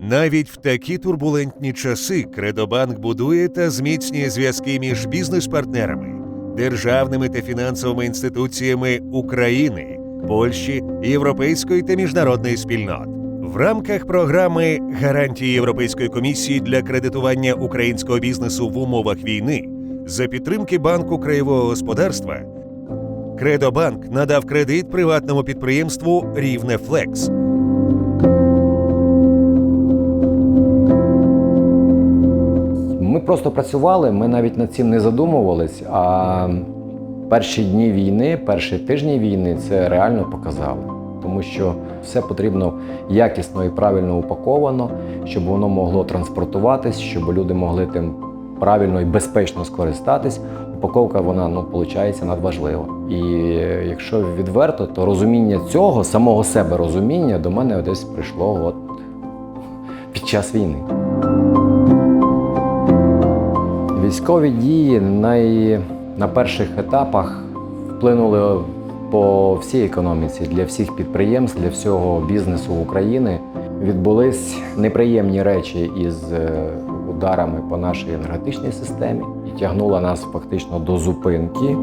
Навіть в такі турбулентні часи Кредобанк будує та зміцнює зв'язки між бізнес-партнерами, державними та фінансовими інституціями України, Польщі, європейської та міжнародної спільнот. В рамках програми гарантії Європейської комісії для кредитування українського бізнесу в умовах війни за підтримки банку краєвого господарства Кредобанк надав кредит приватному підприємству Рівне Флекс. Просто працювали, ми навіть над цим не задумувались. А перші дні війни, перші тижні війни це реально показали. Тому що все потрібно якісно і правильно упаковано, щоб воно могло транспортуватись, щоб люди могли тим правильно і безпечно скористатись. Упаковка вона ну виходить надважлива. І якщо відверто, то розуміння цього, самого себе розуміння, до мене десь прийшло от під час війни. Військові дії най... на перших етапах вплинули по всій економіці для всіх підприємств, для всього бізнесу України. Відбулись неприємні речі із е, ударами по нашій енергетичній системі і тягнула нас фактично до зупинки.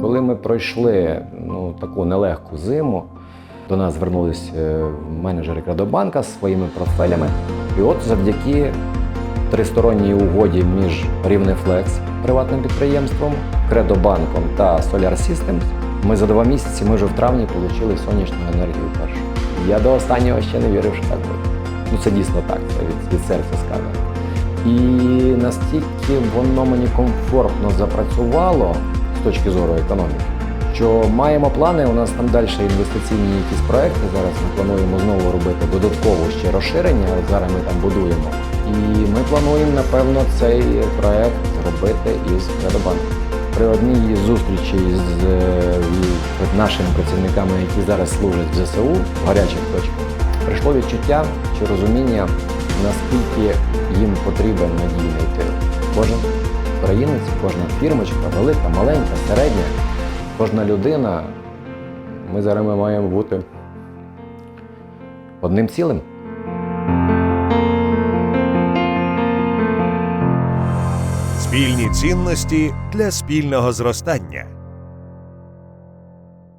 Коли ми пройшли ну, таку нелегку зиму, до нас звернулись е, менеджери Кредобанка з своїми портфелями. І от завдяки тристоронній угоді між Рівнефлекс приватним підприємством, Кредобанком та Solar Systems ми за два місяці, ми вже в травні отримали сонячну енергію першу. Я до останнього ще не вірив, що так буде. Ну це дійсно так, це від, від серця сказано. І настільки воно мені комфортно запрацювало з точки зору економіки, що маємо плани. У нас там далі інвестиційні якісь проекти. Зараз ми плануємо знову робити додатково ще розширення. Зараз ми там будуємо. І ми плануємо, напевно, цей проект робити із Кредобанком. При одній зустрічі з е, нашими працівниками, які зараз служать в ЗСУ в гарячих точках, прийшло відчуття чи розуміння, наскільки їм потрібен надійний тил. Кожен українець, кожна фірмочка, велика, маленька, середня, кожна людина. Ми зараз маємо бути одним цілим. Спільні цінності для спільного зростання.